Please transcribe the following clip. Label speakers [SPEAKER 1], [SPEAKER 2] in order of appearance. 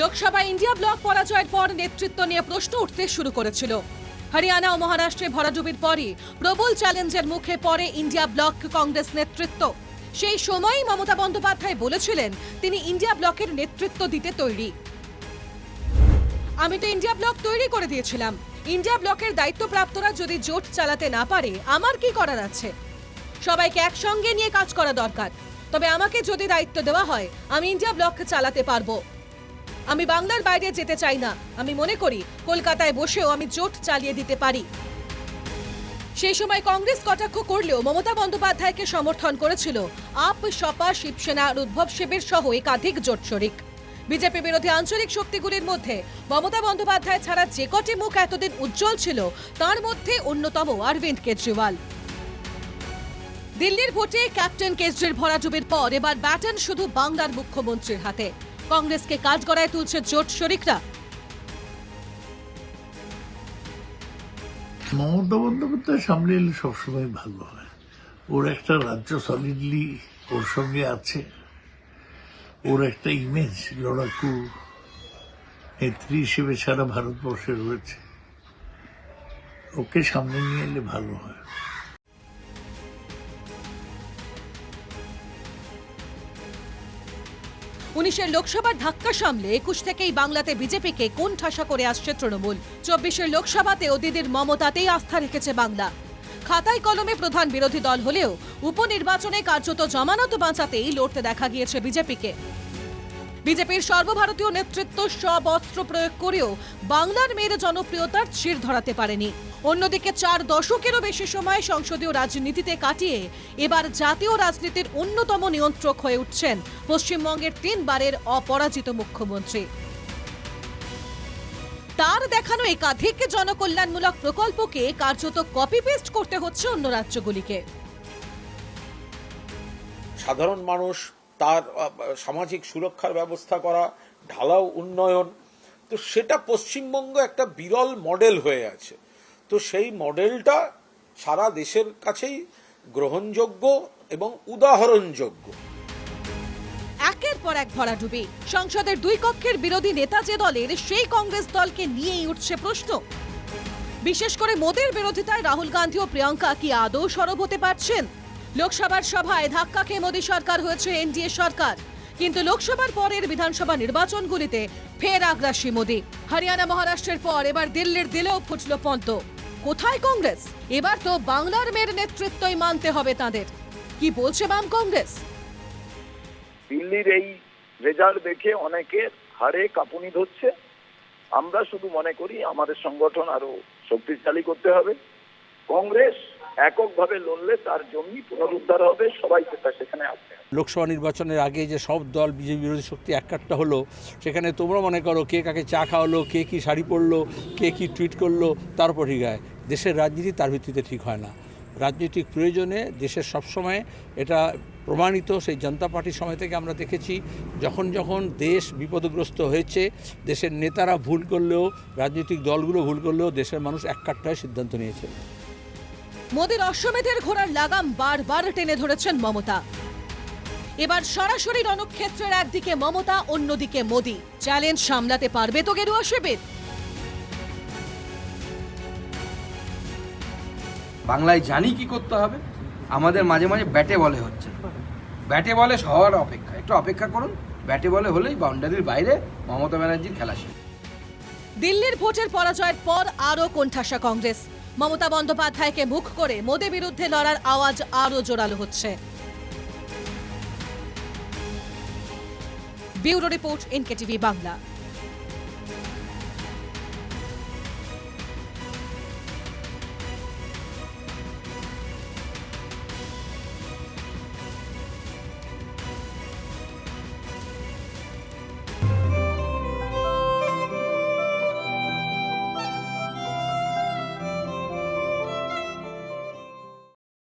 [SPEAKER 1] Lok Sabha India block পরাজয়ের পর নেতৃত্ব নিয়ে প্রশ্ন উঠতে শুরু করেছিল। হরিয়ানা ও মহারাষ্ট্রে ভরাডুবির পরই প্রবল চ্যালেঞ্জের মুখে পড়ে ইন্ডিয়া ব্লক কংগ্রেস নেতৃত্ব। সেই সময়ই মমতা বন্দ্যোপাধ্যায় বলেছিলেন, তিনি ইন্ডিয়া ব্লকের নেতৃত্ব দিতে তৈরি। আমি তো ইন্ডিয়া ব্লক তৈরি করে দিয়েছিলাম। ইন্ডিয়া ব্লকের দায়িত্বপ্রাপ্তরা যদি জোট চালাতে না পারে, আমার কি করার আছে? সবাইকে একসঙ্গে নিয়ে কাজ করা দরকার। তবে আমাকে যদি দায়িত্ব দেওয়া হয়, আমি ইন্ডিয়া ব্লক চালাতে পারব। আমি বাংলার বাইরে যেতে চাই না। আমি মনে করি, কলকাতায় বসেও আমি জোট চালিয়ে দিতে পারি। সেই সময় কংগ্রেস কটাক্ষ করলেও মমতা বন্দ্যোপাধ্যায়কে সমর্থন করেছিল আপ, সপা, শিবসেনা আর উদ্ভব শিবির সহ একাধিক জোট শরিক। বিজেপি বিরোধী আঞ্চলিক শক্তিগুলির মধ্যে মমতা বন্দ্যোপাধ্যায় ছাড়া যে কটি মুখ এতদিন উজ্জ্বল ছিল, তার মধ্যে অন্যতম অরবিন্দ কেজরিওয়াল। দিল্লির ভোটে ক্যাপ্টেন কেজরির ভরাডুবির পর এবার ব্যাটন শুধু বাংলার মুখ্যমন্ত্রীর হাতে। কংগ্রেসকে কাঠগড়ায় তুলছে জোট শরিকরা।
[SPEAKER 2] মমতা বন্দ্যোপাধ্যায় সামনে এলে সবসময় ভালো হয়। ওর একটা রাজ্য সলিডলি ওর সঙ্গে আছে। ওর একটা ইমেজ লড়াকু নেত্রী হিসেবে সারা ভারতবর্ষে রয়েছে। ওকে সামনে নিয়ে এলে ভালো হয়।
[SPEAKER 1] উনিশের লোকসভার ধাক্কা সামলে একুশ থেকেই বাংলাতে বিজেপিকে কোন ঠাসা করে আসছে তৃণমূল। চব্বিশের লোকসভাতেও দিদির মমতাতেই আস্থা রেখেছে বাংলা। খাতায় কলমে প্রধান বিরোধী দল হলেও উপনির্বাচনে কার্যত জমানত বাঁচাতেই লড়তে দেখা গিয়েছে বিজেপিকে। বিজেপির সর্বভারতীয় নেতৃত্ব সব অস্ত্র প্রয়োগ করেও বাংলার মেয়ের জনপ্রিয়তার চির ধরাতে পারেনি। অন্যদিকে চার দশকেরও বেশি সময় সংসদীয় রাজনীতিতে কাটিয়ে এবার জাতীয় রাজনীতির অন্যতম নিয়ন্ত্রক হয়ে উঠছেন পশ্চিমবঙ্গের তিনবারের অপরাজিত মুখ্যমন্ত্রী। তার দেখানো একাধিক জনকল্যাণমূলক প্রকল্পকে কার্যত কপি পেস্ট করতে হচ্ছে অন্য রাজ্যগুলিকে।
[SPEAKER 3] সাধারণ মানুষ তার সামাজিক সুরক্ষার ব্যবস্থা করা, ঢালাও উন্নয়ন, তো সেটা পশ্চিমবঙ্গ একটা বিরল মডেল হয়ে আছে। তো সেই মডেলটা সারা দেশের কাছেই গ্রহণযোগ্য এবং উদাহরণযোগ্য।
[SPEAKER 1] একের পর এক ভরাডুবি সংসদের দুই কক্ষের বিরোধী নেতা যে দলের সেই কংগ্রেস দলকে নিয়েই উঠছে প্রশ্ন। বিশেষ করে মোদের বিরোধিতায় রাহুল গান্ধী ও প্রিয়াঙ্কা কি আদৌ সরব হতে পারছেন? লোকসভার সভায় ধাক্কা খেয়ে মোদী সরকার হয়েছে এনডিএ সরকার। কিন্তু লোকসভার পরের বিধানসভা নির্বাচনগুলিতে ফের আগ্রাসী মোদী। হরিয়ানা, মহারাষ্ট্রের পর এবার দিল্লির দিলেও ফুটল পন্ত কোথায় কংগ্রেস? এবার তো বাংলার মেয়ের নেতৃত্বই মানতে হবে তাদের। কি বলছে বাম কংগ্রেস?
[SPEAKER 4] দিল্লির এই রেজাল্ট দেখে অনেকের হাড়ে কাঁপুনি ধরছে। আমরা শুধু মনে করি আমাদের সংগঠন আরও শক্তিশালী করতে হবে। কংগ্রেস এককভাবে লড়লে তার জমি পুনরুদ্ধার হবে সবাইকে তা সেখানে আসতে হবে
[SPEAKER 5] লোকসভা নির্বাচনের আগে যে সব দল বিজেপি বিরোধী শক্তি একাট্টা হলো, সেখানে তোমরা মনে করো কে কাকে চা খাওয়ালো, কে কি শাড়ি পরলো, কে কি টুইট করল, তার উপর ঠিক হয়। দেশের রাজনীতি তার ভিত্তিতে ঠিক হয় না। রাজনৈতিক প্রয়োজনে দেশের সবসময় এটা প্রমাণিত, সেই জনতা পার্টির সময় থেকে আমরা দেখেছি, যখন যখন দেশ বিপদগ্রস্ত হয়েছে, দেশের নেতারা ভুল করলেও, রাজনৈতিক দলগুলো ভুল করলেও দেশের মানুষ এককাট্টা হয়ে সিদ্ধান্ত নিয়েছে।
[SPEAKER 1] মোদীর অশ্বমেধের ঘোড়ার লাগাম বারবার টেনে ধরেছেন মমতা। এবার সরাসরি রণক্ষেত্রের একদিকে মমতা অন্যদিকে মোদী। চ্যালেঞ্জ সামলাতে পারবে তো গেরুয়া শিবির?
[SPEAKER 6] বাংলায় জানি কি করতে হবে আমাদের মাঝে মাঝে ব্যাটে বলে হচ্ছে। ব্যাটে বলে হওয়ার অপেক্ষা। একটু অপেক্ষা করুন ব্যাটে বলে হলেই বাউন্ডারির বাইরে মমতা ব্যানার্জির খেলা শেষ।
[SPEAKER 1] দিল্লির ভোটের পরাজয়ের পর আরও কোণঠাসা কংগ্রেস। মমতা বন্দ্যোপাধ্যায়কে মুখ করে মোদী বিরুদ্ধে লড়ার আওয়াজ আরও জোরালো হচ্ছে। Bureau report, NKTV Bangla.